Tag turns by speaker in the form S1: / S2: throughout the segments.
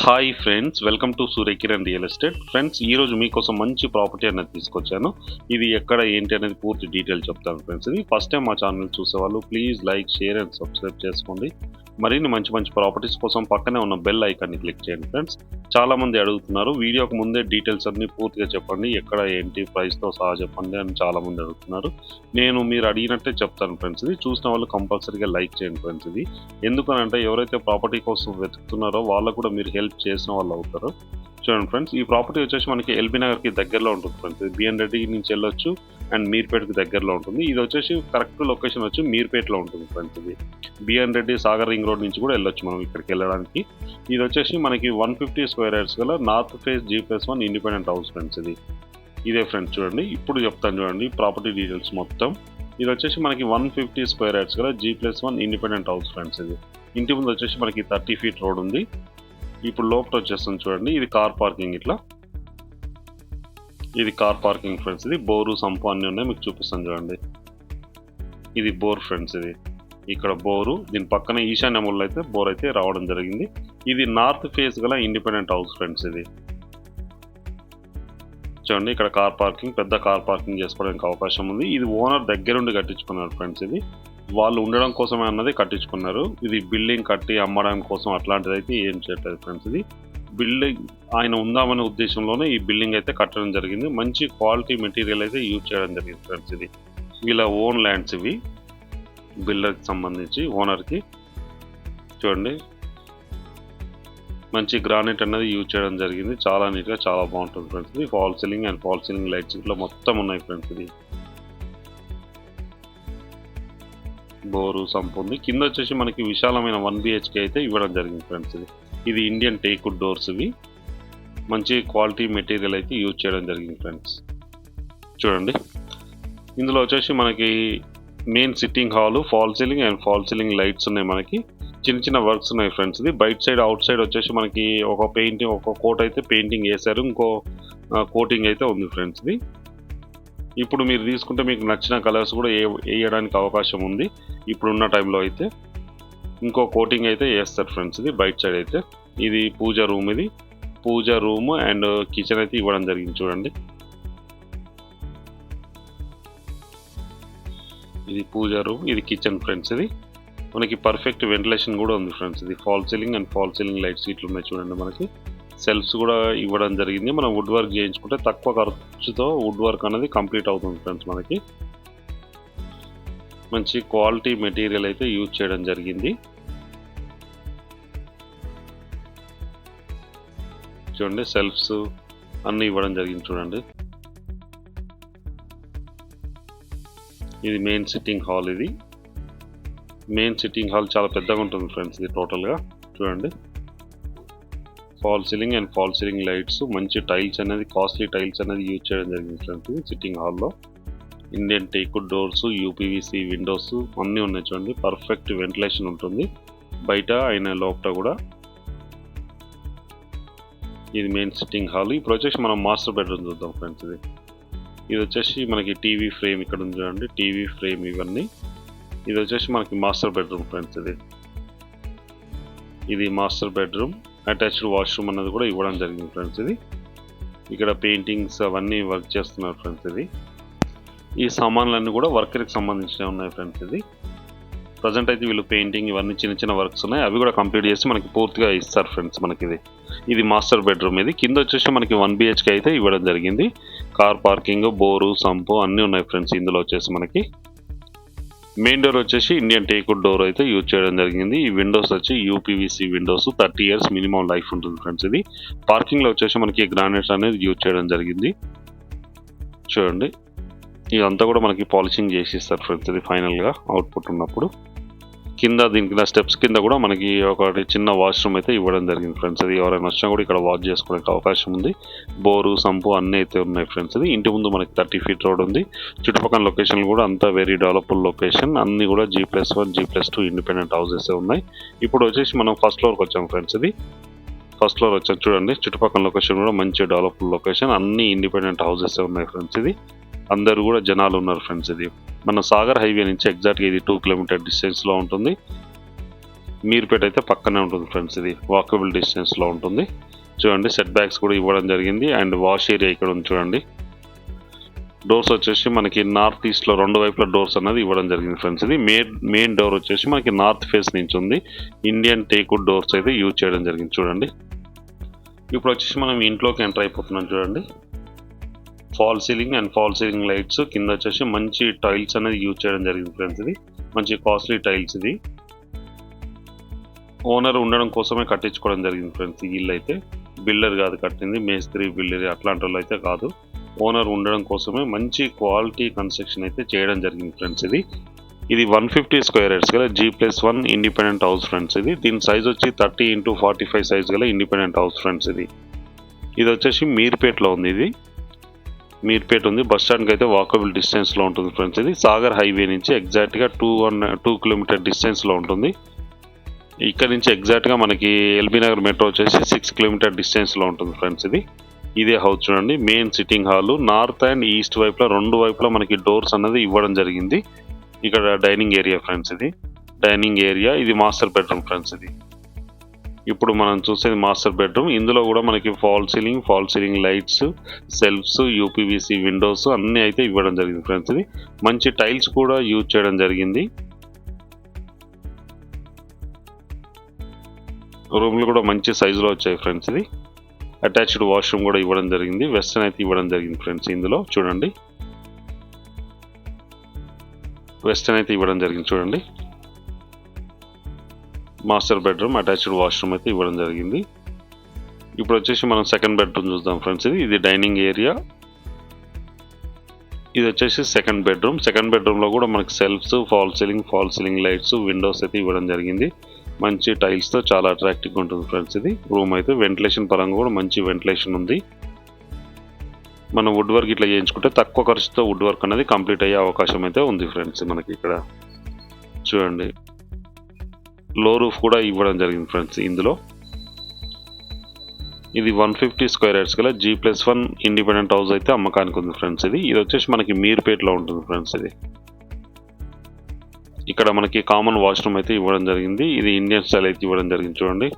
S1: Hi friends welcome to Suryakiran real estate friends ఈ రోజు మీకోసం మంచి ప్రాపర్టీ అనేది తీసుకొచ్చాను. ఇది ఎక్కడ ఏంటి అనేది పూర్తి డీటెయిల్ చెప్తాను ఫ్రెండ్స్ ఇది ఫస్ట్ టైం మా ఛానల్ చూసేవాళ్ళు please like share and subscribe చేసుకోండి. మరిన్ని మంచి మంచి ప్రాపర్టీస్ కోసం పక్కనే ఉన్న బెల్ ఐకాన్ని క్లిక్ చేయండి ఫ్రెండ్స్ చాలామంది అడుగుతున్నారు వీడియోకి ముందే డీటెయిల్స్ అన్ని పూర్తిగా చెప్పండి ఎక్కడ ఏంటి ప్రైస్తో సహా చెప్పండి అని చాలామంది అడుగుతున్నారు. నేను మీరు అడిగినట్టే చెప్తాను ఫ్రెండ్స్ ఇది చూసిన వాళ్ళు కంపల్సరీగా లైక్ చేయండి ఫ్రెండ్స్ ఇది ఎందుకనంటే ఎవరైతే ప్రాపర్టీ కోసం వెతుకుతున్నారో వాళ్ళకు కూడా మీరు హెల్ప్ చేసిన వాళ్ళు అవుతారు. చూడండి ఫ్రెండ్స్ ఈ ప్రాపర్టీ వచ్చేసి మనకి ఎల్బీ నగర్కి దగ్గరలో ఉంటుంది ఫ్రెండ్స్ ఇది బిఎన్ రెడ్డి నుంచి వెళ్ళొచ్చు అండ్ మీర్పేటకి దగ్గరలో ఉంటుంది. ఇది వచ్చేసి కరెక్ట్ లొకేషన్ వచ్చి మీర్పేటలో ఉంటుంది ఫ్రెండ్స్ ఇది. BN Reddy Sagar ring road నుంచి కూడా వెళ్ళొచ్చు మనం ఇక్కడికి వెళ్ళడానికి. ఇది వచ్చేసి మనకి వన్ ఫిఫ్టీ స్క్వేర్ యార్డ్స్ గల north face G plus one independent house friends ఇది. ఇదే ఫ్రెండ్స్ చూడండి. ఇప్పుడు చెప్తాను చూడండి ప్రాపర్టీ డీటెయిల్స్ మొత్తం. ఇది వచ్చేసి మనకి వన్ ఫిఫ్టీ స్క్వేర్ యార్డ్స్ గల G plus one independent house friends ఇది. ఇంటి ముందు వచ్చేసి మనకి థర్టీ ఫీట్ రోడ్ ఉంది. ఇప్పుడు లోపల వచ్చేస్తుంది చూడండి. ఇది కార్ పార్కింగ్ ఇట్లా. ఇది కార్ పార్కింగ్ ఫ్రెండ్స్ ఇది. బోరు సంపు అన్నీ ఉన్నాయి మీకు చూపిస్తాను చూడండి. ఇది బోర్ ఫ్రెండ్స్ ఇది. ఇక్కడ బోరు దీని పక్కన ఈశాన్య మూలలో అయితే బోర్ అయితే రావడం జరిగింది. ఇది నార్త్ ఫేస్ గల ఇండిపెండెంట్ హౌస్ ఫ్రెండ్స్ ఇది. చూడండి ఇక్కడ కార్ పార్కింగ్ పెద్ద కార్ పార్కింగ్ చేసుకోవడానికి అవకాశం ఉంది. ఇది ఓనర్ దగ్గరుండి కట్టించుకున్నారు ఫ్రెండ్స్ ఇది. వాళ్ళు ఉండడం కోసమే అన్నది కట్టించుకున్నారు. ఇది బిల్డింగ్ కట్టి అమ్మడం కోసం అట్లాంటిది అయితే ఏం చేయట్లేదు ఫ్రెండ్స్ ఇది బిల్డింగ్ ఆయన ఉందామనే ఉద్దేశంలోనే ఈ బిల్డింగ్ అయితే కట్టడం జరిగింది. మంచి క్వాలిటీ మెటీరియల్ అయితే యూజ్ చేయడం జరిగింది ఫ్రెండ్స్ ఇది వీళ్ళ ఓన్ ల్యాండ్స్ ఇవి బిల్డర్కి సంబంధించి ఓనర్కి. చూడండి. మంచి గ్రానైట్ అనేది యూజ్ చేయడం జరిగింది. చాలా నీట్గా చాలా బాగుంటుంది ఫ్రెండ్స్ ఇది fall ceiling and fall ceiling lights ఇట్లా మొత్తం ఉన్నాయి ఫ్రెండ్స్ ఇది బోరు సంపు ఉంది. కింద వచ్చేసి మనకి విశాలమైన వన్ బిహెచ్కే అయితే ఇవ్వడం జరిగింది ఫ్రెండ్స్ ఇది. ఇది ఇండియన్ టేకుడ్ డోర్స్ ఇవి. మంచి క్వాలిటీ మెటీరియల్ అయితే యూజ్ చేయడం జరిగింది ఫ్రెండ్స్. చూడండి. ఇందులో వచ్చేసి మనకి main sitting hall fall ceiling and fall ceiling lights ఉన్నాయి మనకి. చిన్న చిన్న వర్క్స్ ఉన్నాయి ఫ్రెండ్స్ ఇది. బయట సైడ్ అవుట్ సైడ్ వచ్చేసి మనకి ఒక పెయింటింగ్ ఒక కోట్ అయితే పెయింటింగ్ వేశారు. ఇంకో కోటింగ్ అయితే ఉంది ఫ్రెండ్స్ ఇది. ఇప్పుడు మీరు తీసుకుంటే మీకు నచ్చిన కలర్స్ కూడా ఏ వేయడానికి అవకాశం ఉంది. ఇప్పుడున్న టైంలో అయితే ఇంకో కోటింగ్ అయితే వేస్తారు ఫ్రెండ్స్ ఇది బయట సైడ్ అయితే. ఇది పూజ రూమ్ ఇది. పూజ రూమ్ అండ్ కిచెన్ అయితే ఇవ్వడం జరిగింది చూడండి. ఇది పూజ రూమ్ ఇది కిచెన్ ఫ్రెండ్స్ ఇది. మనకి పర్ఫెక్ట్ వెంటిలేషన్ కూడా ఉంది ఫ్రెండ్స్ ఇది. Fall ceiling and fall ceiling lights ఇట్లా ఉన్నాయి చూడండి మనకి. సెల్ఫ్స్ కూడా ఇవ్వడం జరిగింది. మనం వుడ్ వర్క్ చేయించుకుంటే తక్కువ ఖర్చుతో వుడ్ వర్క్ అనేది కంప్లీట్ అవుతుంది ఫ్రెండ్స్ మనకి. మంచి క్వాలిటీ మెటీరియల్ అయితే యూజ్ చేయడం జరిగింది. చూడండి సెల్ఫ్స్ అన్నీ ఇవ్వడం జరిగింది చూడండి. ఇది మెయిన్ సిట్టింగ్ హాల్ ఇది. మెయిన్ సిట్టింగ్ హాల్ చాలా పెద్దగా ఉంటుంది ఫ్రెండ్స్ ఇది టోటల్గా. చూడండి. Fall ceiling and fall ceiling lights మంచి టైల్స్ అనేది కాస్ట్లీ టైల్స్ అనేది యూజ్ చేయడం జరిగింది ఫ్రెండ్స్ సిట్టింగ్ హాల్లో. Indian teakwood doors UPVC windows అన్నీ ఉన్నాయి చూడండి. పర్ఫెక్ట్ వెంటిలేషన్ ఉంటుంది. బయట అయిన లోపల కూడా ఇది మెయిన్ సిట్టింగ్ హాల్ ఇప్పుడు వచ్చేసి మనం మాస్టర్ బెడ్రూమ్ చూద్దాం ఫ్రెండ్స్ ఇది. ఇది వచ్చేసి మనకి టీవీ ఫ్రేమ్ ఇక్కడ ఉంది చూడండి. టీవీ ఫ్రేమ్ ఇవన్నీ. ఇది వచ్చేసి మనకి మాస్టర్ బెడ్రూమ్ ఫ్రెండ్స్ ఇది. ఇది మాస్టర్ బెడ్రూమ్ అటాచ్డ్ వాష్రూమ్ అన్నది కూడా ఇవ్వడం జరిగింది ఫ్రెండ్స్ ఇది. ఇక్కడ పెయింటింగ్స్ అవన్నీ వర్క్ చేస్తున్నారు ఫ్రెండ్స్ ఇది. ఈ సామాన్లన్నీ కూడా వర్కర్కి సంబంధించినవి ఉన్నాయి ఫ్రెండ్స్ ఇది. ప్రజెంట్ అయితే వీళ్ళు పెయింటింగ్ ఇవన్నీ చిన్న చిన్న వర్క్స్ ఉన్నాయి. అవి కూడా కంప్లీట్ చేసి మనకి పూర్తిగా ఇస్తారు ఫ్రెండ్స్ మనకి ఇది ఇది మాస్టర్ బెడ్రూమ్ ఇది. కింద వచ్చేసి మనకి వన్ బిహెచ్కే అయితే ఇవ్వడం జరిగింది. కార్ పార్కింగ్ బోరు సంపు అన్నీ ఉన్నాయి ఫ్రెండ్స్ ఇందులో వచ్చేసి మనకి. మెయిన్ డోర్ వచ్చేసి ఇండియన్ టేకుడ్ డోర్ అయితే యూజ్ చేయడం జరిగింది. ఈ విండోస్ వచ్చి UPVC windows thirty years minimum life ఉంటుంది ఫ్రెండ్స్ ఇది. పార్కింగ్లో వచ్చేసి మనకి గ్రానైట్స్ అనేది యూజ్ చేయడం జరిగింది. చూడండి. ఇదంతా కూడా మనకి పాలిషింగ్ చేసి ఇస్తారు ఫ్రెండ్స్ ఇది ఫైనల్గా అవుట్పుట్ ఉన్నప్పుడు. కింద దీని కింద స్టెప్స్ కింద కూడా మనకి ఒకటి చిన్న వాష్రూమ్ అయితే ఇవ్వడం జరిగింది ఫ్రెండ్స్. అది ఎవరైనా వచ్చినా కూడా ఇక్కడ వాష్ చేసుకోవడానికి అవకాశం ఉంది. బోరు సంపు అన్నీ అయితే ఉన్నాయి ఫ్రెండ్స్. ఇది ఇంటి ముందు మనకి థర్టీ ఫీట్ రోడ్ ఉంది. చుట్టుపక్కల లొకేషన్ కూడా అంతా వెరీ డెవలప్డ్ లొకేషన్. అన్ని కూడా G plus one G plus two independent houses ఉన్నాయి. ఇప్పుడు వచ్చేసి మనం ఫస్ట్ ఫ్లోర్కి వచ్చాం ఫ్రెండ్స్ ఇది. ఫస్ట్ ఫ్లోర్ వచ్చాం చూడండి. చుట్టుపక్కల లొకేషన్ కూడా మంచి డెవలప్డ్ లొకేషన్. అన్ని ఇండిపెండెంట్ హౌసెస్ ఉన్నాయి ఫ్రెండ్స్ ఇది. అందరూ కూడా జనాలు ఉన్నారు ఫ్రెండ్స్ ఇది. మన సాగర్ హైవే నుంచి ఎగ్జాక్ట్గా ఇది టూ కిలోమీటర్ డిస్టెన్స్లో ఉంటుంది. మీర్పేట అయితే పక్కనే ఉంటుంది ఫ్రెండ్స్ ఇది. వాకబుల్ డిస్టెన్స్లో ఉంటుంది. చూడండి సెట్ బ్యాక్స్ కూడా ఇవ్వడం జరిగింది. అండ్ వాష్ ఏరియా ఇక్కడ ఉంది చూడండి. డోర్స్ వచ్చేసి మనకి నార్త్ ఈస్ట్లో రెండు వైపుల డోర్స్ అనేది ఇవ్వడం జరిగింది ఫ్రెండ్స్ ఇది. మెయిన్ మెయిన్ డోర్ వచ్చేసి మనకి నార్త్ ఫేస్ నుంచి ఉంది. ఇండియన్ టేకుడ్ డోర్స్ అయితే యూజ్ చేయడం జరిగింది చూడండి. ఇప్పుడు వచ్చేసి మనం ఇంట్లోకి ఎంటర్ అయిపోతున్నాం చూడండి. Fall ceiling and fall ceiling lights కింద వచ్చేసి మంచి టైల్స్ అనేది యూజ్ చేయడం జరిగింది ఫ్రెండ్స్ ఇది. మంచి కాస్ట్లీ టైల్స్ ఇది. ఓనర్ ఉండడం కోసమే కట్టించుకోవడం జరిగింది ఫ్రెండ్స్ ఈ ఇల్లు అయితే. బిల్డర్ కాదు కట్టింది మేస్త్రి బిల్డర్ అట్లాంటి వాళ్ళు అయితే కాదు. ఓనర్ ఉండడం కోసమే మంచి క్వాలిటీ కన్స్ట్రక్షన్ అయితే చేయడం జరిగింది ఫ్రెండ్స్ ఇది. ఇది వన్ ఫిఫ్టీ స్క్వేర్ యార్డ్స్ గల G plus one independent house friends ఇది. దీని సైజ్ వచ్చి thirty into forty five size గల ఇండిపెండెంట్ హౌస్ ఫ్రెండ్స్ ఇది. ఇది వచ్చేసి మీర్పేట్లో ఉంది ఇది. మీర్పేట ఉంది. బస్ స్టాండ్కి అయితే వాకబుల్ డిస్టెన్స్లో ఉంటుంది ఫ్రెండ్స్ ఇది. సాగర్ హైవే నుంచి ఎగ్జాక్ట్గా టూ వన్ టూ కిలోమీటర్ డిస్టెన్స్లో ఉంటుంది. ఇక్కడ నుంచి ఎగ్జాక్ట్గా మనకి ఎల్బీ నగర్ మెట్రో వచ్చేసి సిక్స్ కిలోమీటర్ డిస్టెన్స్లో ఉంటుంది ఫ్రెండ్స్ ఇది. ఇదే హౌస్ చూడండి. Main sitting hall. North and east వైపులో రెండు వైపులా మనకి డోర్స్ అనేది ఇవ్వడం జరిగింది. ఇక్కడ డైనింగ్ ఏరియా ఫ్రెండ్స్ ఇది. Dining area. ఇది మాస్టర్ బెడ్రూమ్ ఫ్రెండ్స్ ఇది. ఇప్పుడు మనం చూసేది మాస్టర్ బెడ్రూమ్ ఇందులో కూడా మనకి fall ceiling fall ceiling lights shelves UPVC windows అన్నీ అయితే ఇవ్వడం జరిగింది ఫ్రెండ్స్ ఇది మంచి టైల్స్ కూడా యూజ్ చేయడం జరిగింది. రూమ్లు కూడా మంచి సైజులో వచ్చాయి ఫ్రెండ్స్ ఇది అటాచ్డ్ వాష్రూమ్ కూడా ఇవ్వడం జరిగింది. వెస్టర్న్ అయితే ఇవ్వడం జరిగింది ఫ్రెండ్స్ ఇందులో. చూడండి. వెస్టర్న్ అయితే ఇవ్వడం జరిగింది. చూడండి. మాస్టర్ బెడ్రూమ్ అటాచ్డ్ వాష్రూమ్ అయితే ఇవ్వడం జరిగింది. ఇప్పుడు వచ్చేసి మనం సెకండ్ బెడ్రూమ్ చూద్దాం ఫ్రెండ్స్. ఇది ఇది డైనింగ్ ఏరియా. ఇది వచ్చేసి సెకండ్ బెడ్రూమ్. సెకండ్ బెడ్రూమ్లో కూడా మనకి shelves fall ceiling fall ceiling lights windows అయితే ఇవ్వడం జరిగింది. మంచి టైల్స్తో చాలా అట్రాక్టివ్గా ఉంటుంది ఫ్రెండ్స్ ఇది. రూమ్ అయితే వెంటిలేషన్ పరంగా కూడా మంచి వెంటిలేషన్ ఉంది. మనం వుడ్ వర్క్ ఇట్లా చేయించుకుంటే తక్కువ ఖర్చుతో వుడ్ వర్క్ అనేది కంప్లీట్ అయ్యే అవకాశం అయితే ఉంది ఫ్రెండ్స్ మనకి ఇక్కడ. చూడండి. లో రూఫ్ కూడా ఇవ్వడం జరిగింది ఫ్రెండ్స్ ఇందులో. ఇది వన్ ఫిఫ్టీ స్క్వేర్ యార్డ్స్ గల G plus one independent house అయితే అమ్మకానికి ఉంది ఫ్రెండ్స్ ఇది. ఇది వచ్చేసి మనకి మీర్పేట్లో ఉంటుంది ఫ్రెండ్స్ ఇది. ఇక్కడ మనకి కామన్ వాష్రూమ్ అయితే ఇవ్వడం జరిగింది. ఇది ఇండియన్ స్టైల్ అయితే ఇవ్వడం జరిగింది చూడండి.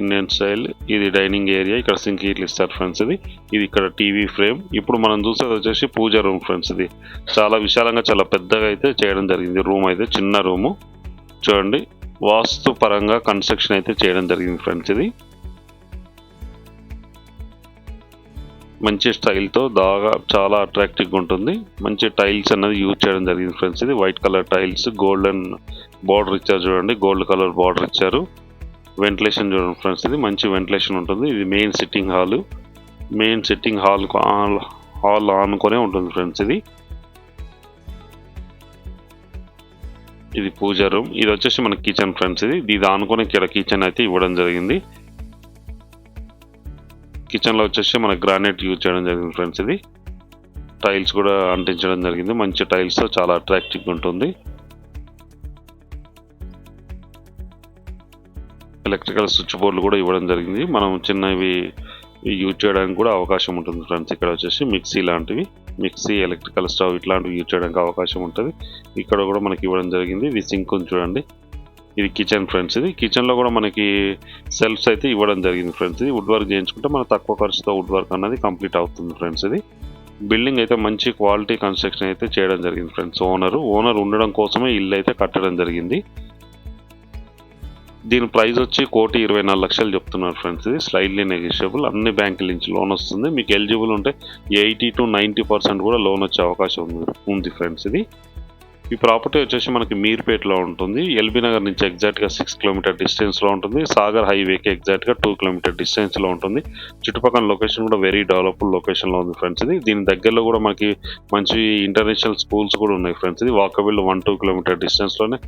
S1: ఇండియన్ స్టైల్ ఇది డైనింగ్ ఏరియా ఇక్కడ సింక్ ఇట్లా ఇస్తారు ఫ్రెండ్స్ ఇది. ఇది ఇక్కడ టీవీ ఫ్రేమ్. ఇప్పుడు మనం చూసేది వచ్చేసి పూజ రూమ్ ఫ్రెండ్స్ ఇది. చాలా విశాలంగా చాలా పెద్దగా అయితే చేయడం జరిగింది. రూమ్ అయితే చిన్న రూము. చూడండి. వాస్తు పరంగా కన్స్ట్రక్షన్ అయితే చేయడం జరిగింది ఫ్రెండ్స్ ఇది. మంచి స్టైల్తో దాగా చాలా అట్రాక్టివ్గా ఉంటుంది. మంచి టైల్స్ అనేది యూజ్ చేయడం జరిగింది ఫ్రెండ్స్ ఇది. White colour tiles golden border ఇచ్చారు చూడండి. గోల్డ్ కలర్ బార్డర్ ఇచ్చారు. వెంటిలేషన్ చూడండి ఫ్రెండ్స్ ఇది. మంచి వెంటిలేషన్ ఉంటుంది. ఇది main sitting hall main sitting hall hall ఆనుకొనే ఉంటుంది ఫ్రెండ్స్ ఇది. ఇది పూజ రూమ్ ఇది వచ్చేసి మన కిచెన్ ఫ్రెండ్స్ ఇది. ఇది ఆనుకొని ఇక్కడ కిచెన్ అయితే ఇవ్వడం జరిగింది. కిచెన్లో వచ్చేసి మన గ్రానైట్ యూజ్ చేయడం జరిగింది ఫ్రెండ్స్ ఇది. టైల్స్ కూడా అంటించడం జరిగింది. మంచి టైల్స్ చాలా అట్రాక్టివ్గా ఉంటుంది. ఎలక్ట్రికల్ స్విచ్ బోర్డులు కూడా ఇవ్వడం జరిగింది. మనం చిన్నవి యూజ్ చేయడానికి కూడా అవకాశం ఉంటుంది ఫ్రెండ్స్ ఇక్కడ వచ్చేసి మిక్సీ లాంటివి. మిక్సీ ఎలక్ట్రికల్ స్టవ్ ఇట్లాంటివి యూజ్ చేయడానికి అవకాశం ఉంటుంది. ఇక్కడ కూడా మనకి ఇవ్వడం జరిగింది. ఇది సింక్ ఉంది చూడండి. ఇది కిచెన్ ఫ్రెండ్స్ ఇది. కిచెన్లో కూడా మనకి సెల్ఫ్స్ అయితే ఇవ్వడం జరిగింది ఫ్రెండ్స్ ఇది. వుడ్ వర్క్ చేయించుకుంటే మన తక్కువ ఖర్చుతో వుడ్ వర్క్ అనేది కంప్లీట్ అవుతుంది ఫ్రెండ్స్ ఇది. బిల్డింగ్ అయితే మంచి క్వాలిటీ కన్స్ట్రక్షన్ అయితే చేయడం జరిగింది ఫ్రెండ్స్ ఓనర్. ఓనర్ ఉండడం కోసమే ఇల్లు అయితే కట్టడం జరిగింది. దీని ప్రైస్ వచ్చి కోటి ఇరవై నాలుగు లక్షలు చెప్తున్నారు ఫ్రెండ్స్ ఇది స్లైడ్లీ నెగిషియబుల్ అన్ని బ్యాంకుల నుంచి లోన్ వస్తుంది. మీకు ఎలిజిబుల్ ఉంటే ఎయిటీ టు నైంటీ పర్సెంట్ కూడా లోన్ వచ్చే అవకాశం ఉంది ఉంది ఫ్రెండ్స్ ఇది ఈ ప్రాపర్టీ వచ్చేసి మనకి మీర్పేటలో ఉంటుంది. ఎల్బీ నగర్ నుంచి ఎగ్జాక్ట్గా సిక్స్ కిలోమీటర్ డిస్టెన్స్లో ఉంటుంది. సాగర్ హైవేకి ఎగ్జాక్ట్గా టూ కిలోమీటర్ డిస్టెన్స్లో ఉంటుంది. చుట్టుపక్కల లొకేషన్ కూడా వెరీ డెవలప్డ్ లొకేషన్లో ఉంది ఫ్రెండ్స్ ఇది. దీని దగ్గరలో కూడా మనకి మంచి ఇంటర్నేషనల్ స్కూల్స్ కూడా ఉన్నాయి ఫ్రెండ్స్ ఇది. వాకబుల్ వన్ టూ కిలోమీటర్ డిస్టెన్స్లోనే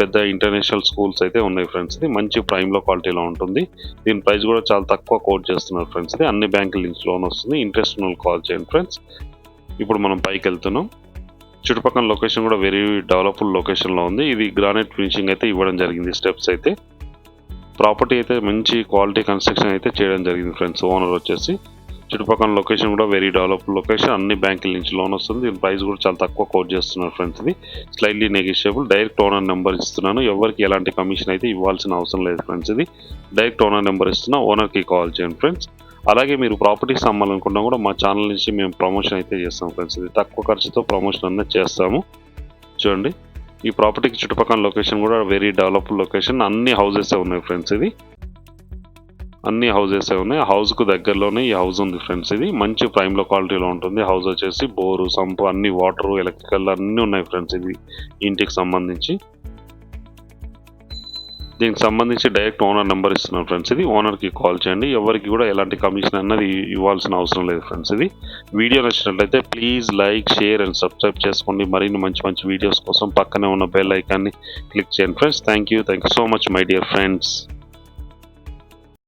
S1: పెద్ద ఇంటర్నేషనల్ స్కూల్స్ అయితే ఉన్నాయి ఫ్రెండ్స్ ఇది. మంచి ప్రైమ్లో క్వాలిటీలో ఉంటుంది. దీని ప్రైస్ కూడా చాలా తక్కువ కోట్ చేస్తున్నారు ఫ్రెండ్స్ ఇది. అన్ని బ్యాంకుల నుంచి లోన్ వస్తుంది. ఇంట్రెస్ట్ కాల్ చేయండి ఫ్రెండ్స్ ఇప్పుడు మనం పైకి వెళ్తున్నాం. చుట్టుపక్కల లొకేషన్ కూడా వెరీ డెవలప్డ్ లొకేషన్లో ఉంది. ఇది గ్రానైట్ ఫినిషింగ్ అయితే ఇవ్వడం జరిగింది. స్టెప్స్ అయితే ప్రాపర్టీ అయితే మంచి క్వాలిటీ కన్స్ట్రక్షన్ అయితే చేయడం జరిగింది ఫ్రెండ్స్ ఓనర్ వచ్చేసి. చుట్టుపక్కల లొకేషన్ కూడా వెరీ డెవలప్ లొకేషన్ అన్ని బ్యాంకుల నుంచి లోన్ వస్తుంది. దీని ప్రైస్ కూడా చాలా తక్కువ కోట్ చేస్తున్నారు ఫ్రెండ్స్ ఇది. Slightly negotiable direct owner number ఇస్తున్నాను. ఎవరికి ఎలాంటి కమిషన్ అయితే ఇవ్వాల్సిన అవసరం లేదు ఫ్రెండ్స్ ఇది. డైరెక్ట్ ఓనర్ నెంబర్ ఇస్తున్నా ఓనర్కి కాల్ చేయండి ఫ్రెండ్స్ అలాగే మీరు ప్రాపర్టీస్ అమ్మాలనుకున్నా కూడా మా ఛానల్ నుంచి మేము ప్రమోషన్ అయితే చేస్తాం ఫ్రెండ్స్. ఇది తక్కువ ఖర్చుతో ప్రమోషన్ అనేది చేస్తాము. చూడండి. ఈ ప్రాపర్టీకి చుట్టుపక్కల లొకేషన్ కూడా వెరీ డెవలప్ లొకేషన్. అన్ని హౌసెస్ ఉన్నాయి ఫ్రెండ్స్ ఇది. అన్ని హౌసెస్ ఉన్నాయి. హౌస్కు దగ్గరలోనే ఈ హౌస్ ఉంది ఫ్రెండ్స్ ఇది. మంచి ప్రైమ్లో క్వాలిటీలో ఉంటుంది. హౌస్ వచ్చేసి బోరు సంపు అన్ని వాటర్ ఎలక్ట్రికల్ అన్నీ ఉన్నాయి ఫ్రెండ్స్ ఇది. ఇంటికి సంబంధించి. దీనికి సంబంధించి డైరెక్ట్ ఓనర్ నెంబర్ ఇస్తున్నాను ఫ్రెండ్స్ ఇది. ఓనర్కి కాల్ చేయండి. ఎవరికి కూడా ఎలాంటి కమిషన్ అన్నది ఇవ్వాల్సిన అవసరం లేదు ఫ్రెండ్స్ ఇది. వీడియో నచ్చినట్లయితే please like share and subscribe చేసుకోండి. మరిన్ని మంచి మంచి వీడియోస్ కోసం పక్కనే ఉన్న బెల్ ఐకాన్ని క్లిక్ చేయండి friends. Thank you thank you so much my dear friends.